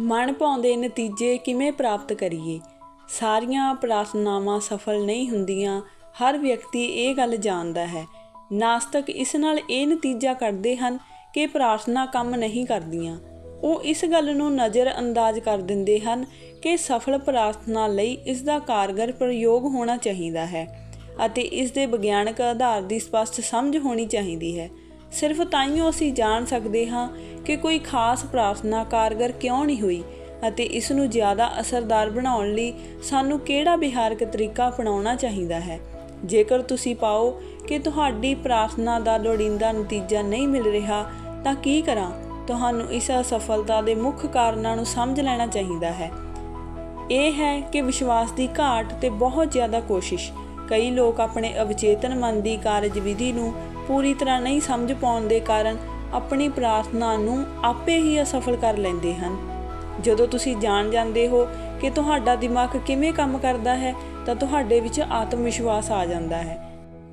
ਮਨ ਭਾਉਂਦੇ ਨਤੀਜੇ ਕਿਵੇਂ ਪ੍ਰਾਪਤ ਕਰੀਏ? ਸਾਰੀਆਂ ਪ੍ਰਾਰਥਨਾਵਾਂ ਸਫਲ ਨਹੀਂ ਹੁੰਦੀਆਂ, ਹਰ ਵਿਅਕਤੀ ਇਹ ਗੱਲ ਜਾਣਦਾ ਹੈ। ਨਾਸਤਕ ਇਸ ਨਾਲ ਇਹ ਨਤੀਜਾ ਕੱਢਦੇ ਹਨ ਕਿ ਪ੍ਰਾਰਥਨਾ ਕੰਮ ਨਹੀਂ ਕਰਦੀਆਂ। ਉਹ ਇਸ ਗੱਲ ਨੂੰ ਨਜ਼ਰ ਅੰਦਾਜ਼ ਕਰ ਦਿੰਦੇ ਹਨ ਕਿ ਸਫਲ ਪ੍ਰਾਰਥਨਾ ਲਈ ਇਸ ਦਾ ਕਾਰਗਰ ਪ੍ਰਯੋਗ ਹੋਣਾ ਚਾਹੀਦਾ ਹੈ ਅਤੇ ਇਸ ਦੇ ਵਿਗਿਆਨਕ ਆਧਾਰ ਦੀ ਸਪਸ਼ਟ ਸਮਝ ਹੋਣੀ ਚਾਹੀਦੀ ਹੈ। ਸਿਰਫ ਤਾਈਓ ਅਸੀਂ ਜਾਣ ਸਕਦੇ ਹਾਂ ਕਿ ਕੋਈ ਖਾਸ ਪ੍ਰਾਰਥਨਾ ਕਾਰਗਰ ਕਿਉਂ ਨਹੀਂ ਹੋਈ ਅਤੇ ਇਸ ਨੂੰ ਜ਼ਿਆਦਾ ਅਸਰਦਾਰ ਬਣਾਉਣ ਲਈ ਸਾਨੂੰ ਕਿਹੜਾ ਵਿਹਾਰਕ ਤਰੀਕਾ ਅਪਣਾਉਣਾ ਚਾਹੀਦਾ ਹੈ? ਜੇਕਰ ਤੁਸੀਂ ਪਾਓ ਕਿ ਤੁਹਾਡੀ ਪ੍ਰਾਰਥਨਾ ਦਾ ਲੋੜੀਂਦਾ ਨਤੀਜਾ ਨਹੀਂ ਮਿਲ ਰਿਹਾ, ਤਾਂ ਕੀ ਕਰਾਂ? ਤੁਹਾਨੂੰ ਇਸ ਅਸਫਲਤਾ ਦੇ ਮੁੱਖ ਕਾਰਨਾਂ ਨੂੰ ਸਮਝ ਲੈਣਾ ਚਾਹੀਦਾ ਹੈ। ਇਹ ਹੈ ਕਿ ਵਿਸ਼ਵਾਸ ਦੀ ਘਾਟ ਤੇ ਬਹੁਤ ਜ਼ਿਆਦਾ ਕੋਸ਼ਿਸ਼। ਕਈ ਲੋਕ ਆਪਣੇ ਅਵਚੇਤਨ ਮਨ ਦੀ ਕਾਰਜਵਿਧੀ ਨੂੰ ਪੂਰੀ ਤਰ੍ਹਾਂ ਨਹੀਂ ਸਮਝ ਪਾਉਣ ਦੇ ਕਾਰਨ ਆਪਣੀ ਪ੍ਰਾਰਥਨਾ ਨੂੰ ਆਪੇ ਹੀ ਅਸਫਲ ਕਰ ਲੈਂਦੇ ਹਨ। ਜਦੋਂ ਤੁਸੀਂ ਜਾਣ ਜਾਂਦੇ ਹੋ ਕਿ ਤੁਹਾਡਾ ਦਿਮਾਗ ਕਿਵੇਂ ਕੰਮ ਕਰਦਾ ਹੈ, ਤਾਂ ਤੁਹਾਡੇ ਵਿੱਚ ਆਤਮ ਵਿਸ਼ਵਾਸ ਆ ਜਾਂਦਾ ਹੈ।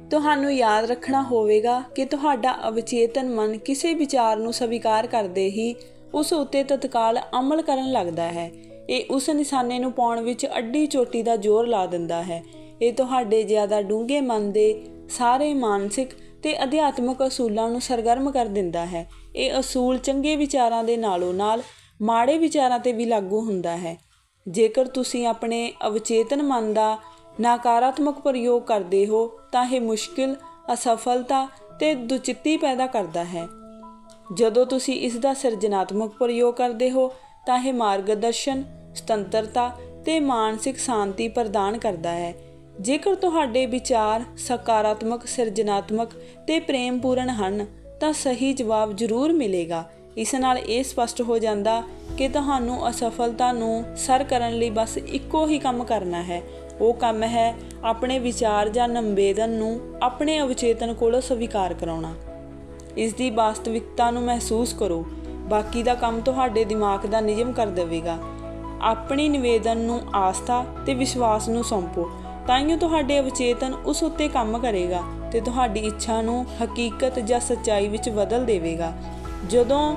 ਤੁਹਾਨੂੰ ਯਾਦ ਰੱਖਣਾ ਹੋਵੇਗਾ ਕਿ ਤੁਹਾਡਾ ਅਵਚੇਤਨ ਮਨ ਕਿਸੇ ਵਿਚਾਰ ਨੂੰ ਸਵੀਕਾਰ ਕਰਦੇ ਹੀ ਉਸ ਉੱਤੇ ਤਤਕਾਲ ਅਮਲ ਕਰਨ ਲੱਗਦਾ ਹੈ। ਇਹ ਉਸ ਨਿਸ਼ਾਨੇ ਨੂੰ ਪਾਉਣ ਵਿੱਚ ਅੱਡੀ ਚੋਟੀ ਦਾ ਜ਼ੋਰ ਲਾ ਦਿੰਦਾ ਹੈ। ਇਹ ਤੁਹਾਡੇ ਜ਼ਿਆਦਾ ਡੂੰਘੇ ਮਨ ਦੇ ਸਾਰੇ ਮਾਨਸਿਕ ਤੇ ਅਧਿਆਤਮਿਕ ਅਸੂਲਾਂ ਨੂੰ ਸਰਗਰਮ ਕਰ ਦਿੰਦਾ ਹੈ। ਇਹ ਅਸੂਲ ਚੰਗੇ ਵਿਚਾਰਾਂ ਦੇ ਨਾਲੋਂ ਨਾਲ ਮਾੜੇ ਵਿਚਾਰਾਂ ਤੇ ਵੀ ਲਾਗੂ ਹੁੰਦਾ ਹੈ। ਜੇਕਰ ਤੁਸੀਂ ਆਪਣੇ ਅਵਚੇਤਨ ਮਨ ਦਾ ਨਕਾਰਾਤਮਕ ਪ੍ਰਯੋਗ ਕਰਦੇ ਹੋ, ਤਾਂ ਇਹ ਮੁਸ਼ਕਿਲ, ਅਸਫਲਤਾ ਤੇ ਦੁਚਿੱਤੀ ਪੈਦਾ ਕਰਦਾ ਹੈ। ਜਦੋਂ ਤੁਸੀਂ ਇਸ ਦਾ ਸਿਰਜਣਾਤਮਕ ਪ੍ਰਯੋਗ ਕਰਦੇ ਹੋ, ਤਾਂ ਇਹ ਮਾਰਗਦਰਸ਼ਨ, ਸੁਤੰਤਰਤਾ ਤੇ ਮਾਨਸਿਕ ਸ਼ਾਂਤੀ ਪ੍ਰਦਾਨ ਕਰਦਾ ਹੈ। ਜੇਕਰ ਤੁਹਾਡੇ ਵਿਚਾਰ ਸਕਾਰਾਤਮਕ, ਸਿਰਜਣਾਤਮਕ ਤੇ ਪ੍ਰੇਮਪੂਰਨ ਹਨ, ਤਾਂ ਸਹੀ ਜਵਾਬ ਜ਼ਰੂਰ ਮਿਲੇਗਾ। ਇਸ ਨਾਲ ਇਹ ਸਪਸ਼ਟ ਹੋ ਜਾਂਦਾ ਕਿ ਤੁਹਾਨੂੰ ਅਸਫਲਤਾ ਨੂੰ ਸਰ ਕਰਨ ਲਈ ਬਸ ਇੱਕੋ ਹੀ ਕੰਮ ਕਰਨਾ ਹੈ। ਉਹ ਕੰਮ ਹੈ ਆਪਣੇ ਵਿਚਾਰ ਜਾਂ ਨਿਵੇਦਨ ਨੂੰ ਆਪਣੇ ਅਵਚੇਤਨ ਕੋਲੋਂ ਸਵੀਕਾਰ ਕਰਾਉਣਾ। ਇਸ ਦੀ ਵਾਸਤਵਿਕਤਾ ਨੂੰ ਮਹਿਸੂਸ ਕਰੋ। ਬਾਕੀ ਦਾ ਕੰਮ ਤੁਹਾਡੇ ਦਿਮਾਗ ਦਾ ਨਿਯਮ ਕਰ ਦੇਵੇਗਾ। ਆਪਣੀ ਨਿਵੇਦਨ ਨੂੰ ਆਸਥਾ ਤੇ ਵਿਸ਼ਵਾਸ ਨੂੰ ਸੌਂਪੋ। ਤਾਂਹੀਓ ਤੁਹਾਡੇ ਅਵਚੇਤਨ ਉਸ ਉੱਤੇ ਕੰਮ ਕਰੇਗਾ ਤੇ ਤੁਹਾਡੀ ਇੱਛਾ ਨੂੰ ਹਕੀਕਤ ਜਾਂ ਸੱਚਾਈ ਵਿੱਚ ਬਦਲ ਦੇਵੇਗਾ। ਜਦੋਂ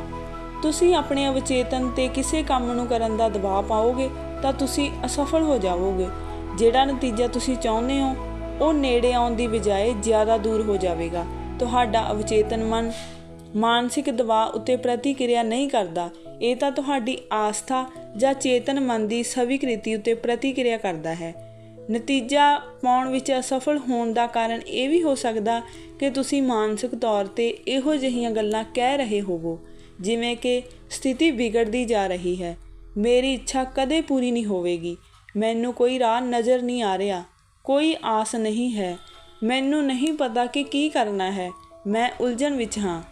ਤੁਸੀਂ ਆਪਣੇ ਅਵਚੇਤਨ ਤੇ ਕਿਸੇ ਕੰਮ ਨੂੰ ਕਰਨ ਦਾ ਦਬਾਅ ਪਾਓਗੇ, ਤਾਂ ਤੁਸੀਂ ਅਸਫਲ ਹੋ ਜਾਵੋਗੇ। ਜਿਹੜਾ ਨਤੀਜਾ ਤੁਸੀਂ ਚਾਹੁੰਦੇ ਹੋ, ਉਹ ਨੇੜੇ ਆਉਣ ਦੀ ਬਜਾਏ ਜ਼ਿਆਦਾ ਦੂਰ ਹੋ ਜਾਵੇਗਾ। ਤੁਹਾਡਾ ਅਵਚੇਤਨ ਮਨ ਮਾਨਸਿਕ ਦਬਾਅ ਉੱਤੇ ਪ੍ਰਤੀਕਿਰਿਆ ਨਹੀਂ ਕਰਦਾ। ਇਹ ਤਾਂ ਤੁਹਾਡੀ ਆਸਥਾ ਜਾਂ ਚੇਤਨ ਮਨ ਦੀ ਸਵੀਕ੍ਰਿਤੀ ਉੱਤੇ ਪ੍ਰਤੀਕਿਰਿਆ ਕਰਦਾ ਹੈ। ਨਤੀਜਾ ਪਾਉਣ ਵਿੱਚ ਅਸਫਲ ਹੋਣ ਦਾ ਕਾਰਨ ਇਹ ਵੀ ਹੋ ਸਕਦਾ ਕਿ ਤੁਸੀਂ ਮਾਨਸਿਕ ਤੌਰ ਤੇ ਇਹੋ ਜਿਹੀਆਂ ਗੱਲਾਂ ਕਹਿ ਰਹੇ ਹੋਵੋ, ਜਿਵੇਂ ਕਿ ਸਥਿਤੀ ਵਿਗੜਦੀ ਜਾ ਰਹੀ ਹੈ। ਮੇਰੀ ਇੱਛਾ ਕਦੇ ਪੂਰੀ ਨਹੀਂ ਹੋਵੇਗੀ। ਮੈਨੂੰ ਕੋਈ ਰਾਹ ਨਜ਼ਰ ਨਹੀਂ ਆ ਰਿਹਾ। ਕੋਈ ਆਸ ਨਹੀਂ ਹੈ। ਮੈਨੂੰ ਨਹੀਂ ਪਤਾ ਕਿ ਕੀ ਕਰਨਾ ਹੈ। ਮੈਂ ਉਲਝਣ ਵਿੱਚ ਹਾਂ।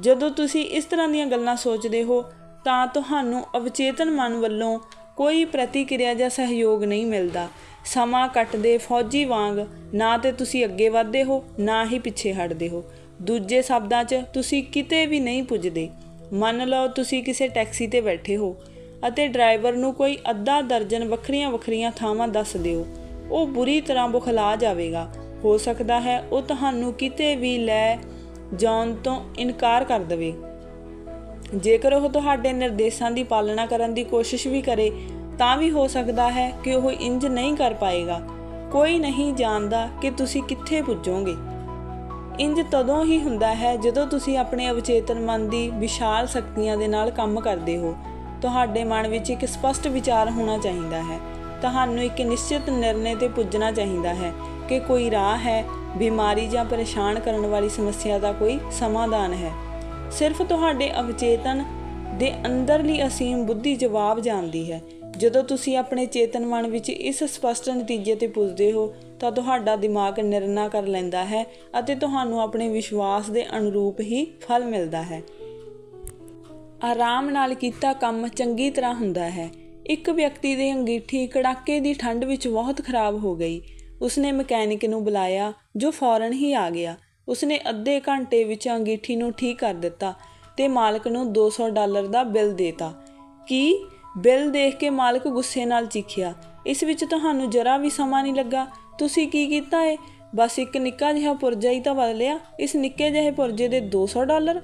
ਜਦੋਂ ਤੁਸੀਂ ਇਸ ਤਰ੍ਹਾਂ ਦੀਆਂ ਗੱਲਾਂ ਸੋਚਦੇ ਹੋ, ਤਾਂ ਤੁਹਾਨੂੰ ਅਵਚੇਤਨ ਮਨ ਵੱਲੋਂ ਕੋਈ ਪ੍ਰਤੀਕਿਰਿਆ ਜਾਂ ਸਹਿਯੋਗ ਨਹੀਂ ਮਿਲਦਾ। ਸਮਾਂ ਕੱਟਦੇ ਫੌਜੀ ਵਾਂਗ ਨਾ ਤੇ ਤੁਸੀਂ ਅੱਗੇ ਵਧਦੇ ਹੋ, ਨਾ ਹੀ ਪਿੱਛੇ ਹਟਦੇ ਹੋ। ਦੂਜੇ ਸ਼ਬਦਾਂ 'ਚ, ਤੁਸੀਂ ਕਿਤੇ ਵੀ ਨਹੀਂ ਪੁੱਜਦੇ। ਮੰਨ ਲਓ ਤੁਸੀਂ ਕਿਸੇ ਟੈਕਸੀ ਤੇ ਬੈਠੇ ਹੋ ਅਤੇ ਡਰਾਈਵਰ ਨੂੰ ਕੋਈ ਅੱਧਾ ਦਰਜਨ ਵੱਖਰੀਆਂ-ਵੱਖਰੀਆਂ ਥਾਵਾਂ ਦੱਸ ਦਿਓ। ਉਹ ਬੁਰੀ ਤਰ੍ਹਾਂ ਬੁਖਲਾ ਜਾਵੇਗਾ। ਹੋ ਸਕਦਾ ਹੈ ਉਹ ਤੁਹਾਨੂੰ ਕਿਤੇ ਵੀ ਲੈ ਜਾਣ ਤੋਂ ਇਨਕਾਰ ਕਰ ਦੇਵੇ। ਜੇਕਰ ਉਹ ਤੁਹਾਡੇ ਨਿਰਦੇਸ਼ਾਂ ਦੀ ਪਾਲਣਾ ਕਰਨ ਦੀ ਕੋਸ਼ਿਸ਼ ਵੀ ਕਰੇ, ਤਾਂ ਵੀ ਹੋ ਸਕਦਾ ਹੈ ਕਿ ਉਹ ਇੰਜ ਨਹੀਂ ਕਰ ਪਾਏਗਾ। ਕੋਈ ਨਹੀਂ ਜਾਣਦਾ ਕਿ ਤੁਸੀਂ ਕਿੱਥੇ ਪੁੱਜੋਗੇ। ਇੰਜ ਤਦੋਂ ਹੀ ਹੁੰਦਾ ਹੈ ਜਦੋਂ ਤੁਸੀਂ ਆਪਣੇ ਅਵਚੇਤਨ ਮਨ ਦੀ ਵਿਸ਼ਾਲ ਸ਼ਕਤੀਆਂ ਦੇ ਨਾਲ ਕੰਮ ਕਰਦੇ ਹੋ। ਤੁਹਾਡੇ ਮਨ ਵਿੱਚ ਇੱਕ ਸਪਸ਼ਟ ਵਿਚਾਰ ਹੋਣਾ ਚਾਹੀਦਾ ਹੈ। ਤੁਹਾਨੂੰ ਇੱਕ ਨਿਸ਼ਚਿਤ ਨਿਰਣੇ ਤੇ ਪੁੱਜਣਾ ਚਾਹੀਦਾ ਹੈ ਕਿ ਕੋਈ ਰਾਹ ਹੈ, ਬਿਮਾਰੀ ਜਾਂ ਪਰੇਸ਼ਾਨ ਕਰਨ ਵਾਲੀ ਸਮੱਸਿਆ ਦਾ ਕੋਈ ਸਮਾਧਾਨ ਹੈ। ਸਿਰਫ ਤੁਹਾਡੇ ਅਵਚੇਤਨ ਦੇ ਅੰਦਰਲੀ ਅਸੀਮ ਬੁੱਧੀ ਜਵਾਬ ਜਾਣਦੀ ਹੈ। ਜਦੋਂ ਤੁਸੀਂ ਆਪਣੇ ਚੇਤਨ ਮਨ ਵਿੱਚ ਇਸ ਸਪਸ਼ਟ ਨਤੀਜੇ ਤੇ ਪੁੱਜਦੇ ਹੋ, ਤਾਂ ਤੁਹਾਡਾ ਦਿਮਾਗ ਨਿਰਣਾ ਕਰ ਲੈਂਦਾ ਹੈ ਅਤੇ ਤੁਹਾਨੂੰ ਆਪਣੇ ਵਿਸ਼ਵਾਸ ਦੇ ਅਨੁਰੂਪ ਹੀ ਫਲ ਮਿਲਦਾ ਹੈ। ਆਰਾਮ ਨਾਲ ਕੀਤਾ ਕੰਮ ਚੰਗੀ ਤਰ੍ਹਾਂ ਹੁੰਦਾ ਹੈ। ਇੱਕ ਵਿਅਕਤੀ ਦੀ ਅੰਗੀਠੀ ਕੜਾਕੇ ਦੀ ਠੰਡ ਵਿੱਚ ਬਹੁਤ ਖਰਾਬ ਹੋ ਗਈ। ਉਸਨੇ ਮਕੈਨਿਕ ਨੂੰ ਬੁਲਾਇਆ, ਜੋ ਫੌਰਨ ਹੀ ਆ ਗਿਆ। ਉਸਨੇ ਅੱਧੇ ਘੰਟੇ ਵਿੱਚ ਅੰਗੀਠੀ ਨੂੰ ਠੀਕ ਕਰ ਦਿੱਤਾ ਤੇ ਮਾਲਕ ਨੂੰ 200 ਡਾਲਰ ਦਾ ਬਿੱਲ ਦੇਤਾ। ਕੀ ਬਿੱਲ ਦੇਖ ਕੇ ਮਾਲਕ ਗੁੱਸੇ ਨਾਲ ਚੀਖਿਆ, ਇਸ ਵਿੱਚ ਤੁਹਾਨੂੰ ਜਰਾ ਵੀ ਸਮਾਂ ਨਹੀਂ ਲੱਗਾ? ਤੁਸੀਂ ਕੀ ਕੀਤਾ ਏ? ਬਸ ਇੱਕ ਨਿੱਕਾ ਜਿਹਾ ਪੁਰਜਾ ਹੀ ਤਾਂ ਬਦਲਿਆ ਇਸ ਨਿੱਕੇ ਜਿਹੇ ਪੁਰਜੇ ਦੇ 200 ਡਾਲਰ?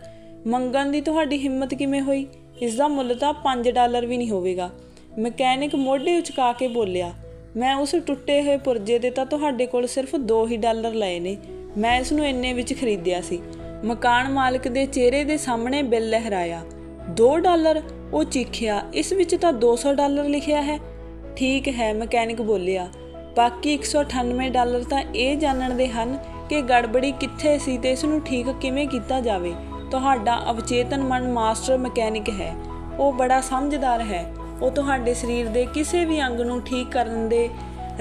ਮੰਗਣ ਦੀ ਤੁਹਾਡੀ ਹਿੰਮਤ ਕਿਵੇਂ ਹੋਈ? ਇਸ ਦਾ ਮੁੱਲ ਤਾਂ 5 ਡਾਲਰ ਵੀ ਨਹੀਂ ਹੋਵੇਗਾ। ਮਕੈਨਿਕ ਮੋਢੇ ਉਚਕਾ ਕੇ ਬੋਲਿਆ, ਮੈਂ ਉਸ ਟੁੱਟੇ ਹੋਏ ਪੁਰਜੇ ਦੇ ਤਾਂ ਤੁਹਾਡੇ ਕੋਲ ਸਿਰਫ 2 ਹੀ ਡਾਲਰ ਲਏ ਨੇ। ਮੈਂ ਇਸ ਨੂੰ ਇੰਨੇ ਵਿੱਚ ਖਰੀਦਿਆ ਸੀ। ਮਕਾਨ ਮਾਲਕ ਦੇ ਚਿਹਰੇ ਦੇ ਸਾਹਮਣੇ ਬਿੱਲ ਲਹਿਰਾਇਆ। 2 ਡਾਲਰ? ਉਹ ਚੀਖਿਆ, ਇਸ ਵਿੱਚ ਤਾਂ 200 ਡਾਲਰ ਲਿਖਿਆ ਹੈ? ਠੀਕ ਹੈ, ਮਕੈਨਿਕ ਬੋਲਿਆ। ਬਾਕੀ 198 ਡਾਲਰ ਤਾਂ ਇਹ ਜਾਣਨ ਦੇ ਹਨ ਕਿ ਗੜਬੜੀ ਕਿੱਥੇ ਸੀ ਤੇ ਇਸ ਨੂੰ ਠੀਕ ਕਿਵੇਂ ਕੀਤਾ ਜਾਵੇ। ਤੁਹਾਡਾ ਅਵਚੇਤਨ ਮਨ ਮਾਸਟਰ ਮਕੈਨਿਕ ਹੈ। ਉਹ ਬੜਾ ਸਮਝਦਾਰ ਹੈ। ਉਹ ਤੁਹਾਡੇ ਸਰੀਰ ਦੇ ਕਿਸੇ ਵੀ ਅੰਗ ਨੂੰ ਠੀਕ ਕਰਨ ਦੇ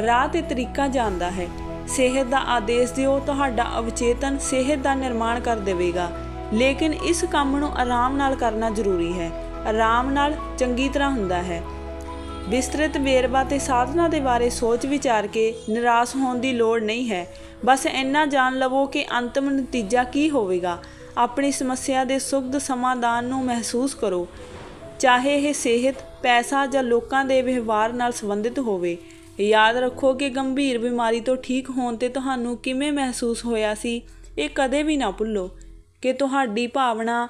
ਰਾਹ ਤੇ ਤਰੀਕਾ ਜਾਣਦਾ ਹੈ। ਸਿਹਤ ਦਾ ਆਦੇਸ਼ ਦਿਓ, ਤੁਹਾਡਾ ਅਵਚੇਤਨ ਸਿਹਤ ਦਾ ਨਿਰਮਾਣ ਕਰ ਦੇਵੇਗਾ। ਲੇਕਿਨ ਇਸ ਕੰਮ ਨੂੰ ਆਰਾਮ ਨਾਲ ਕਰਨਾ ਜ਼ਰੂਰੀ ਹੈ। ਆਰਾਮ ਨਾਲ ਚੰਗੀ ਤਰ੍ਹਾਂ ਹੁੰਦਾ ਹੈ। ਵਿਸਤ੍ਰਿਤ ਵੇਰਵਾ ਤੇ ਸਾਧਨਾ ਦੇ ਬਾਰੇ ਸੋਚ ਵਿਚਾਰ ਕੇ ਨਿਰਾਸ਼ ਹੋਣ ਦੀ ਲੋੜ ਨਹੀਂ ਹੈ। ਬਸ ਇੰਨਾ ਜਾਣ ਲਵੋ ਕਿ ਅੰਤਮ ਨਤੀਜਾ ਕੀ ਹੋਵੇਗਾ। ਆਪਣੀ ਸਮੱਸਿਆ ਦੇ ਸੁਖਦ ਸਮਾਧਾਨ ਨੂੰ ਮਹਿਸੂਸ ਕਰੋ। ਚਾਹੇ ਇਹ ਸਿਹਤ, ਪੈਸਾ ਜਾਂ ਲੋਕਾਂ ਦੇ ਵਿਵਹਾਰ ਨਾਲ ਸੰਬੰਧਿਤ ਹੋਵੇ ਯਾਦ ਰੱਖੋ ਕਿ ਗੰਭੀਰ ਬਿਮਾਰੀ ਤੋਂ ਠੀਕ ਹੋਣ ਤੇ ਤੁਹਾਨੂੰ ਕਿਵੇਂ ਮਹਿਸੂਸ ਹੋਇਆ ਸੀ, ਇਹ ਕਦੇ ਵੀ ਨਾ ਭੁੱਲੋ ਕਿ ਤੁਹਾਡੀ ਭਾਵਨਾ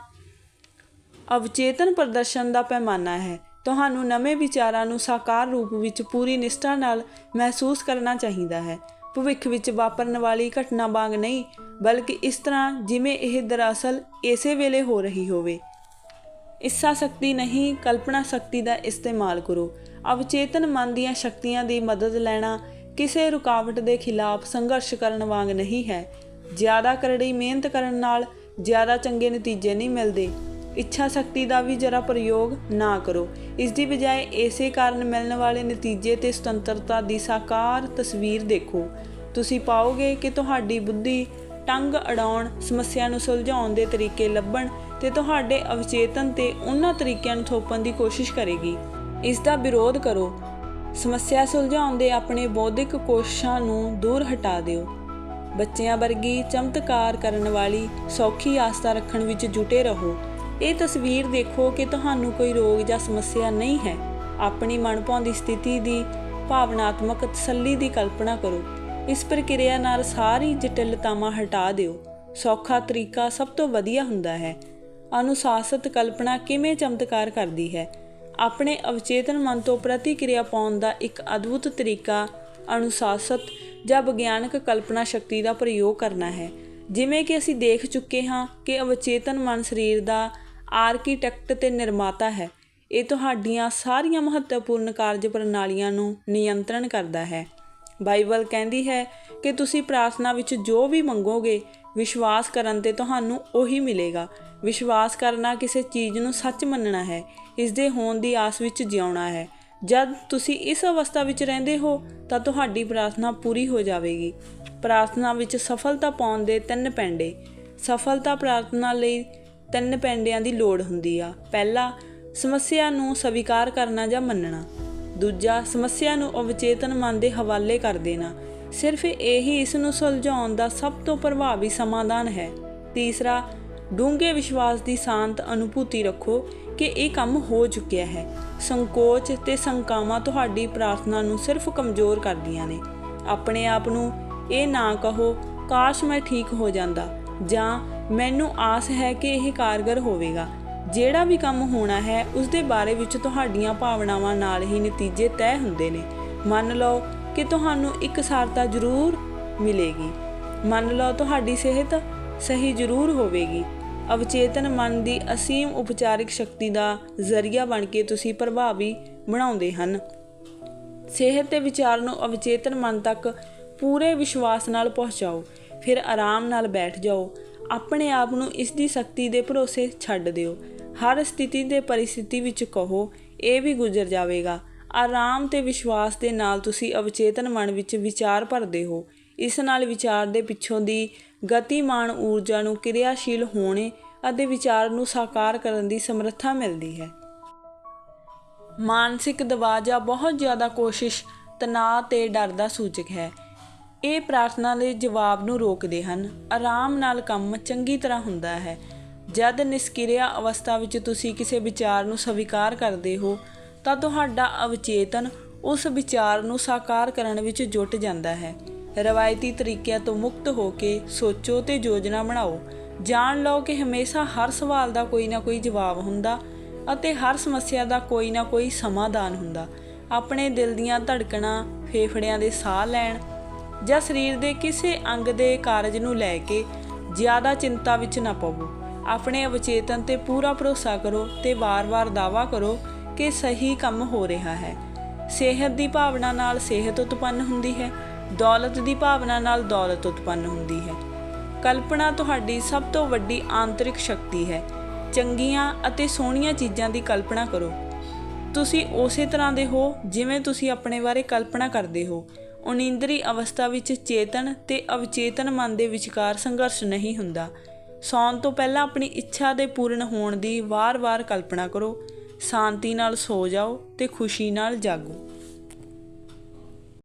ਅਵਚੇਤਨ ਪ੍ਰਦਰਸ਼ਨ ਦਾ ਪੈਮਾਨਾ ਹੈ। ਤੁਹਾਨੂੰ ਨਵੇਂ ਵਿਚਾਰਾਂ ਨੂੰ ਸਾਕਾਰ ਰੂਪ ਵਿੱਚ ਪੂਰੀ ਨਿਸ਼ਠਾ ਨਾਲ ਮਹਿਸੂਸ ਕਰਨਾ ਚਾਹੀਦਾ ਹੈ। ਭਵਿੱਖ ਵਿੱਚ ਵਾਪਰਨ ਵਾਲੀ ਘਟਨਾ ਵਾਂਗ ਨਹੀਂ, ਬਲਕਿ ਇਸ ਤਰ੍ਹਾਂ ਜਿਵੇਂ ਇਹ ਦਰਅਸਲ ਇਸੇ ਵੇਲੇ ਹੋ ਰਹੀ ਹੋਵੇ। ਇੱਛਾ ਸ਼ਕਤੀ ਨਹੀਂ, ਕਲਪਨਾ ਸ਼ਕਤੀ ਦਾ ਇਸਤੇਮਾਲ ਕਰੋ। ਅਵਚੇਤਨ ਮਨ ਦੀਆਂ ਸ਼ਕਤੀਆਂ ਦੀ ਮਦਦ ਲੈਣਾ ਕਿਸੇ ਰੁਕਾਵਟ ਦੇ ਖਿਲਾਫ ਸੰਘਰਸ਼ ਕਰਨ ਵਾਂਗ ਨਹੀਂ ਹੈ। ਜ਼ਿਆਦਾ ਕਰੜੀ ਮਿਹਨਤ ਕਰਨ ਨਾਲ ਜ਼ਿਆਦਾ ਚੰਗੇ ਨਤੀਜੇ ਨਹੀਂ ਮਿਲਦੇ। ਇੱਛਾ ਸ਼ਕਤੀ ਦਾ ਵੀ ਜਰਾ ਪ੍ਰਯੋਗ ਨਾ ਕਰੋ। ਇਸ ਦੀ ਬਜਾਏ ਇਸੇ ਕਾਰਨ ਮਿਲਣ ਵਾਲੇ ਨਤੀਜੇ ਤੇ ਸੁਤੰਤਰਤਾ ਦੀ ਸਾਕਾਰ ਤਸਵੀਰ ਦੇਖੋ। ਤੁਸੀਂ ਪਾਓਗੇ ਕਿ ਤੁਹਾਡੀ ਬੁੱਧੀ ਟੰਗ ਅੜਾਉਣ ਸਮੱਸਿਆ ਨੂੰ ਸੁਲਝਾਉਣ ਦੇ ਤਰੀਕੇ ਲੱਭਣ ਤੇ ਤੁਹਾਡੇ ਅਵਚੇਤਨ ਤੇ ਉਹਨਾਂ ਤਰੀਕਿਆਂ ਨੂੰ ਥੋਪਣ ਦੀ ਕੋਸ਼ਿਸ਼ ਕਰੇਗੀ। ਇਸ ਦਾ ਵਿਰੋਧ ਕਰੋ। ਸਮੱਸਿਆ ਸੁਲਝਾਉਣ ਦੇ ਆਪਣੇ ਬੌਧਿਕ ਕੋਸ਼ਿਸ਼ਾਂ ਨੂੰ ਦੂਰ ਹਟਾ ਦਿਓ। ਬੱਚਿਆਂ ਵਰਗੀ ਚਮਤਕਾਰ ਕਰਨ ਵਾਲੀ ਸੌਖੀ ਆਸਤਾ ਰੱਖਣ ਵਿੱਚ ਜੁਟੇ ਰਹੋ। ਇਹ ਤਸਵੀਰ ਦੇਖੋ ਕਿ ਤੁਹਾਨੂੰ ਕੋਈ ਰੋਗ ਜਾਂ ਸਮੱਸਿਆ ਨਹੀਂ ਹੈ। ਆਪਣੀ ਮਨਭਾਉਂਦੀ ਸਥਿਤੀ ਦੀ ਭਾਵਨਾਤਮਕ ਤਸੱਲੀ ਦੀ ਕਲਪਨਾ ਕਰੋ। ਇਸ ਪ੍ਰਕਿਰਿਆ ਨਾਲ ਸਾਰੀ ਜਟਿਲਤਾਵਾਂ ਹਟਾ ਦਿਓ। ਸੌਖਾ ਤਰੀਕਾ ਸਭ ਤੋਂ ਵਧੀਆ ਹੁੰਦਾ ਹੈ। ਅਨੁਸ਼ਾਸਿਤ ਕਲਪਨਾ ਕਿਵੇਂ ਚਮਤਕਾਰ ਕਰਦੀ ਹੈ? ਆਪਣੇ ਅਵਚੇਤਨ ਮਨ ਤੋਂ ਪ੍ਰਤੀਕਿਰਿਆ ਪਾਉਣ ਦਾ ਇੱਕ ਅਦਭੁਤ ਤਰੀਕਾ, ਅਨੁਸ਼ਾਸਿਤ ਜਾਂ ਵਿਗਿਆਨਕ ਕਲਪਨਾ ਸ਼ਕਤੀ ਦਾ ਪ੍ਰਯੋਗ ਕਰਨਾ ਹੈ। ਜਿਵੇਂ ਕਿ ਅਸੀਂ ਦੇਖ ਚੁੱਕੇ ਹਾਂ ਕਿ ਅਵਚੇਤਨ ਮਨ ਸਰੀਰ ਦਾ ਆਰਕੀਟੈਕਟ ਤੇ ਨਿਰਮਾਤਾ ਹੈ। ਇਹ ਤੁਹਾਡੀਆਂ ਸਾਰੀਆਂ ਮਹੱਤਵਪੂਰਨ ਕਾਰਜ ਪ੍ਰਣਾਲੀਆਂ ਨੂੰ ਨਿਯੰਤਰਣ ਕਰਦਾ ਹੈ। ਬਾਈਬਲ ਕਹਿੰਦੀ ਹੈ ਕਿ ਤੁਸੀਂ ਪ੍ਰਾਰਥਨਾ ਵਿੱਚ ਜੋ ਵੀ ਮੰਗੋਗੇ ਵਿਸ਼ਵਾਸ ਕਰਨ ਤੇ ਤੁਹਾਨੂੰ ਉਹੀ ਮਿਲੇਗਾ। ਵਿਸ਼ਵਾਸ ਕਰਨਾ ਕਿਸੇ ਚੀਜ਼ ਨੂੰ ਸੱਚ ਮੰਨਣਾ ਹੈ। ਇਸ ਦੇ ਹੋਣ ਦੀ ਆਸ ਵਿੱਚ ਜਿਉਣਾ ਹੈ। ਜਦ ਤੁਸੀਂ ਇਸ ਅਵਸਥਾ ਵਿੱਚ ਰਹਿੰਦੇ ਹੋ, ਤਾਂ ਤੁਹਾਡੀ ਪ੍ਰਾਰਥਨਾ ਪੂਰੀ ਹੋ ਜਾਵੇਗੀ। ਪ੍ਰਾਰਥਨਾ ਵਿੱਚ ਸਫਲਤਾ ਪਾਉਣ ਦੇ ਤਿੰਨ ਪੈਂਡੇ। ਸਫਲਤਾ ਪ੍ਰਾਰਥਨਾ ਲਈ ਤਿੰਨ ਪੈਂਡਿਆਂ ਦੀ ਲੋੜ ਹੁੰਦੀ ਆ। ਪਹਿਲਾ, ਸਮੱਸਿਆ ਨੂੰ ਸਵੀਕਾਰ ਕਰਨਾ ਜਾਂ ਮੰਨਣਾ। ਦੂਜਾ, ਸਮੱਸਿਆ ਨੂੰ ਅਵਚੇਤਨ ਮਨ ਦੇ ਹਵਾਲੇ ਕਰ ਦੇਣਾ। ਸਿਰਫ ਇਹੀ ਇਸ ਨੂੰ ਸੁਲਝਾਉਣ ਦਾ ਸਭ ਤੋਂ ਪ੍ਰਭਾਵੀ ਸਮਾਧਾਨ ਹੈ। ਤੀਸਰਾ, ਡੂੰਘੇ ਵਿਸ਼ਵਾਸ ਦੀ ਸ਼ਾਂਤ ਅਨੁਭੂਤੀ ਰੱਖੋ ਕਿ ਇਹ ਕੰਮ ਹੋ ਚੁੱਕਿਆ ਹੈ। ਸੰਕੋਚ ਤੇ ਸੰਕਾਵਾਂ ਤੁਹਾਡੀ ਪ੍ਰਾਰਥਨਾ ਨੂੰ ਸਿਰਫ ਕਮਜ਼ੋਰ ਕਰਦੀਆਂ ਨੇ। ਆਪਣੇ ਆਪ ਨੂੰ ਇਹ ਨਾ ਕਹੋ, ਕਾਸ਼ ਮੈਂ ਠੀਕ ਹੋ ਜਾਂਦਾ ਜਾਂ ਮੈਨੂੰ ਆਸ ਹੈ ਕਿ ਇਹ ਕਾਰਗਰ ਹੋਵੇਗਾ। ਜਿਹੜਾ ਵੀ ਕੰਮ ਹੋਣਾ ਹੈ ਉਸ ਦੇ ਬਾਰੇ ਵਿੱਚ ਤੁਹਾਡੀਆਂ ਭਾਵਨਾਵਾਂ ਨਾਲ ਹੀ ਨਤੀਜੇ ਤੈਅ ਹੁੰਦੇ ਨੇ। ਮੰਨ ਲਓ ਕਿ ਤੁਹਾਨੂੰ ਇੱਕ ਸਾਰਤਾ ਜ਼ਰੂਰ ਮਿਲੇਗੀ। ਮੰਨ ਲਓ ਤੁਹਾਡੀ ਸਿਹਤ ਸਹੀ ਜ਼ਰੂਰ ਹੋਵੇਗੀ। ਅਵਚੇਤਨ ਮਨ ਦੀ ਅਸੀਮ ਉਪਚਾਰਿਕ ਸ਼ਕਤੀ ਦਾ ਜ਼ਰੀਆ ਬਣ ਕੇ ਤੁਸੀਂ ਪ੍ਰਭਾਵੀ ਬਣਾਉਂਦੇ ਹਨ। ਸਿਹਤ ਤੇ ਵਿਚਾਰ ਨੂੰ ਅਵਚੇਤਨ ਮਨ ਤੱਕ ਪੂਰੇ ਵਿਸ਼ਵਾਸ ਨਾਲ ਪਹੁੰਚਾਓ। ਫਿਰ ਆਰਾਮ ਨਾਲ ਬੈਠ ਜਾਓ। ਆਪਣੇ ਆਪ ਨੂੰ ਇਸ ਦੀ ਸ਼ਕਤੀ ਦੇ ਭਰੋਸੇ ਛੱਡ ਦਿਓ। ਹਰ ਸਥਿਤੀ ਤੇ ਪਰਿਸਥਿਤੀ ਵਿੱਚ ਕਹੋ, ਇਹ ਵੀ ਗੁਜ਼ਰ ਜਾਵੇਗਾ। ਆਰਾਮ ਤੇ ਵਿਸ਼ਵਾਸ ਦੇ ਨਾਲ ਤੁਸੀਂ ਅਵਚੇਤਨ ਮਨ ਵਿੱਚ ਵਿਚਾਰ ਭਰਦੇ ਹੋ। ਇਸ ਨਾਲ ਵਿਚਾਰ ਦੇ ਪਿੱਛੋਂ ਦੀ ਗਤੀਮਾਨ ਊਰਜਾ ਨੂੰ ਕਿਰਿਆਸ਼ੀਲ ਹੋਣੇ ਅਤੇ ਵਿਚਾਰ ਨੂੰ ਸਾਕਾਰ ਕਰਨ ਦੀ ਸਮਰੱਥਾ ਮਿਲਦੀ ਹੈ। ਮਾਨਸਿਕ ਦਬਾਅ ਜਾਂ ਬਹੁਤ ਜ਼ਿਆਦਾ ਕੋਸ਼ਿਸ਼ ਤਣਾਅ ਤੇ ਡਰ ਦਾ ਸੂਚਕ ਹੈ। ਇਹ ਪ੍ਰਾਰਥਨਾ ਦੇ ਜਵਾਬ ਨੂੰ ਰੋਕਦੇ ਹਨ। ਆਰਾਮ ਨਾਲ ਕੰਮ ਚੰਗੀ ਤਰ੍ਹਾਂ ਹੁੰਦਾ ਹੈ। ਜਦ ਨਿਸ਼ਕਿਰਿਆ ਅਵਸਥਾ ਵਿੱਚ ਤੁਸੀਂ ਕਿਸੇ ਵਿਚਾਰ ਨੂੰ ਸਵੀਕਾਰ ਕਰਦੇ ਹੋ ਤਾਂ ਤੁਹਾਡਾ ਅਵਚੇਤਨ ਉਸ ਵਿਚਾਰ ਨੂੰ ਸਾਕਾਰ ਕਰਨ ਵਿੱਚ ਜੁਟ ਜਾਂਦਾ ਹੈ। ਰਵਾਇਤੀ ਤਰੀਕਿਆਂ ਤੋਂ ਮੁਕਤ ਹੋ ਕੇ ਸੋਚੋ ਤੇ ਯੋਜਨਾ ਬਣਾਓ। ਜਾਣ ਲਓ ਕਿ ਹਮੇਸ਼ਾ ਹਰ ਸਵਾਲ ਦਾ ਕੋਈ ਨਾ ਕੋਈ ਜਵਾਬ ਹੁੰਦਾ ਅਤੇ ਹਰ ਸਮੱਸਿਆ ਦਾ ਕੋਈ ਨਾ ਕੋਈ ਸਮਾਧਾਨ ਹੁੰਦਾ। ਆਪਣੇ ਦਿਲ ਦੀਆਂ ਧੜਕਣਾਂ, ਫੇਫੜਿਆਂ ਦੇ ਸਾਹ ਲੈਣ ਜਾਂ ਸਰੀਰ ਦੇ ਕਿਸੇ ਅੰਗ ਦੇ ਕਾਰਜ ਨੂੰ ਲੈ ਕੇ ਜ਼ਿਆਦਾ ਚਿੰਤਾ ਵਿੱਚ ਨਾ ਪਵੋ। ਆਪਣੇ ਅਵਚੇਤਨ ਤੇ ਪੂਰਾ ਭਰੋਸਾ ਕਰੋ ਤੇ ਵਾਰ-ਵਾਰ ਦਾਵਾ ਕਰੋ ਕਿ ਸਹੀ ਕੰਮ ਹੋ ਰਿਹਾ ਹੈ। ਸਿਹਤ ਦੀ ਭਾਵਨਾ ਨਾਲ ਸਿਹਤ ਉਤਪੰਨ ਹੁੰਦੀ ਹੈ। ਦੌਲਤ ਦੀ ਭਾਵਨਾ ਨਾਲ ਦੌਲਤ ਉਤਪੰਨ ਹੁੰਦੀ ਹੈ। ਕਲਪਨਾ ਤੁਹਾਡੀ ਸਭ ਤੋਂ ਵੱਡੀ ਆਂਤਰਿਕ ਸ਼ਕਤੀ ਹੈ। ਚੰਗੀਆਂ ਅਤੇ ਸੋਹਣੀਆਂ ਚੀਜ਼ਾਂ ਦੀ ਕਲਪਨਾ ਕਰੋ। ਤੁਸੀਂ ਉਸੇ ਤਰ੍ਹਾਂ ਦੇ ਹੋ ਜਿਵੇਂ ਤੁਸੀਂ ਆਪਣੇ ਬਾਰੇ ਕਲਪਨਾ ਕਰਦੇ ਹੋ। ਉਨੀਂਦਰੀ ਅਵਸਥਾ ਵਿੱਚ ਚੇਤਨ ਤੇ ਅਵਚੇਤਨ ਮਨ ਦੇ ਵਿਚਕਾਰ ਸੰਘਰਸ਼ ਨਹੀਂ ਹੁੰਦਾ। ਸੌਣ ਤੋਂ ਪਹਿਲਾਂ ਆਪਣੀ ਇੱਛਾ ਦੇ ਪੂਰਨ ਹੋਣ ਦੀ ਵਾਰ-ਵਾਰ ਕਲਪਨਾ ਕਰੋ। ਸ਼ਾਂਤੀ ਨਾਲ ਸੋ ਜਾਓ ਤੇ ਖੁਸ਼ੀ ਨਾਲ ਜਾਗੋ।